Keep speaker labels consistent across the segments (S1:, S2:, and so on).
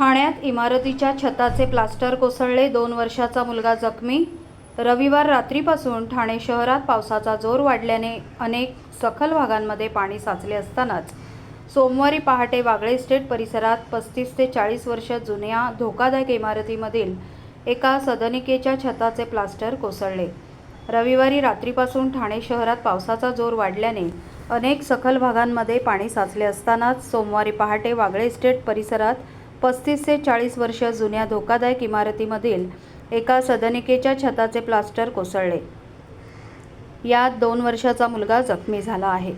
S1: ठाण्यात इमारतीच्या छताचे प्लास्टर कोसळले. दोन वर्षाचा मुलगा जखमी. रविवार रात्रीपासून ठाणे शहरात पावसाचा जोर वाढल्याने अनेक सखल भागांमध्ये पाणी साचले असतानाच सोमवारी पहाटे वागळे स्टेट परिसरात पस्तीस ते चाळीस वर्ष जुन्या धोकादायक इमारतीमधील एका सदनिकेच्या छताचे प्लास्टर कोसळले. रविवारी रात्रीपासून ठाणे शहरात पावसाचा जोर वाढल्याने अनेक सखल भागांमध्ये पाणी साचले असतानाच सोमवारी पहाटे वागळे इस्टेट परिसरात पस्तीस ते चाळीस वर्ष जुन्या धोकादायक इमारतीमधील एका सदनिकेच्या छताचे प्लास्टर कोसळले. यात दोन वर्षाचा मुलगा जखमी झाला आहे.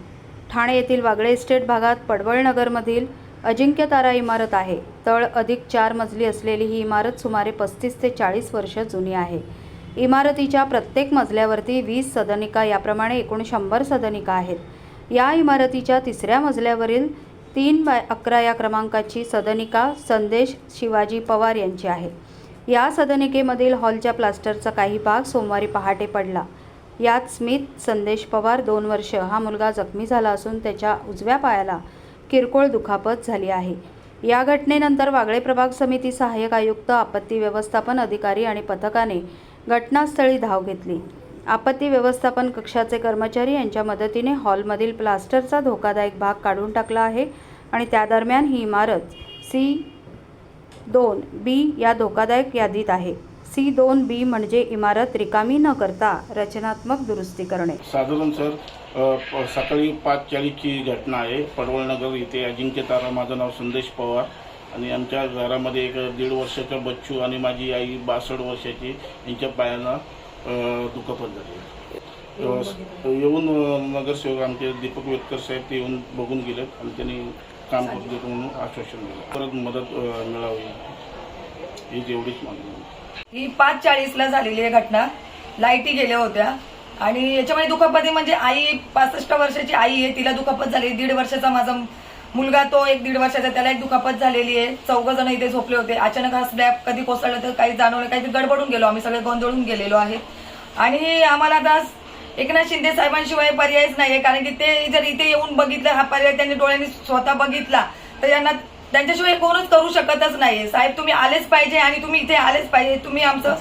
S1: ठाणे येथील वागळे इस्टेट भागात पडवळनगरमधील अजिंक्य तारा इमारत आहे. तळ अधिक चार मजली असलेली ही इमारत सुमारे पस्तीस ते चाळीस वर्ष जुनी आहे. इमारतीच्या प्रत्येक मजल्यावरती वीस सदनिका याप्रमाणे एकूण शंभर सदनिका आहेत. या इमारतीच्या तिसऱ्या मजल्यावरील तीन बाय अकरा या क्रमांकाची सदनिका संदेश शिवाजी पवार यांची आहे. या सदनिकेमधील हॉलच्या प्लास्टरचा काही भाग सोमवारी पहाटे पडला. यात स्मित संदेश पवार दोन वर्ष हा मुलगा जखमी झाला असून त्याच्या उजव्या पायाला किरकोळ दुखापत झाली आहे. या घटनेनंतर वागळे प्रभाग समिती सहाय्यक आयुक्त आपत्ती व्यवस्थापन अधिकारी आणि पथकाने घटनास्थळी धाव घेतली. आपत्ती व्यवस्थापन कक्षाचे कर्मचारी यांच्या मदतीने हॉलमधील प्लास्टरचा धोकादायक भाग काढून टाकला आहे आणि त्या दरम्यान ही इमारत सी दोन बी या धोकादायक यादीत आहे. सी दोन बी म्हणजे इमारत रिकामी न करता रचनात्मक दुरुस्ती करणे.
S2: साधारण सर सकाळी पाच चाळीसची घटना आहे. पडवळनगर इथे अजिंक्य तारा माझं नाव संदेश पवार. आणि आमच्या घरामध्ये एक दीड वर्षाचा बच्चू आणि माझी आई बासष्ट वर्षाची यांच्या पायानं दुखापत झाली. येऊन नगरसेवक आमचे दीपक वेतकर साहेब ते येऊन बघून गेलेत आणि त्यांनी काम करू देतो म्हणून आश्वासन दिलं. परत मदत मिळावी ही जेवढीच मागणी
S3: ही पाच चाळीसला झालेली आहे घटना. लाईटी गेल्या होत्या. आणि याच्यामध्ये दुखापती म्हणजे आई पासष्ट वर्षाची आई आहे तिला दुखापत झाली दीड वर्षाचा माझा मुलगा तो एक दीड वर्षाचा त्याला एक दुखापत झालेली आहे. चौघ जण इथे झोपले होते. अचानक हा स्लॅब कधी कोसळला तर काही जाणवलं काही गडबडून गेलो. आम्ही सगळे गोंधळून गेलेलो आहे. आणि आम्हाला आता एकनाथ शिंदे साहेबांशिवाय पर्यायच नाहीये कारण की ते जर इथे येऊन बघितलं हा पर्याय त्यांनी डोळ्यांनी स्वतः बघितला तर यांना त्यांच्याशिवाय कोणच करू शकतच नाहीये. साहेब तुम्ही आलेच पाहिजे आणि तुम्ही इथे आलेच पाहिजे. तुम्ही आमचं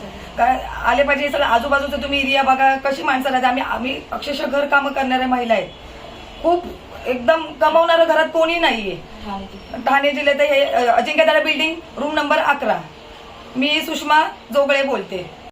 S3: आले पाहिजे सगळं आजूबाजूचं तुम्ही एरिया बघा कशी माणसं राहते आम्ही आम्ही अक्षरशः घर कामं करणाऱ्या महिला आहेत. खूप एकदम कमावणारं घरात कोणी नाहीये. ठाणे जिल्ह्यात हे अजिंक्यदारा बिल्डिंग रूम नंबर अकरा. मी सुषमा जोगळे बोलते.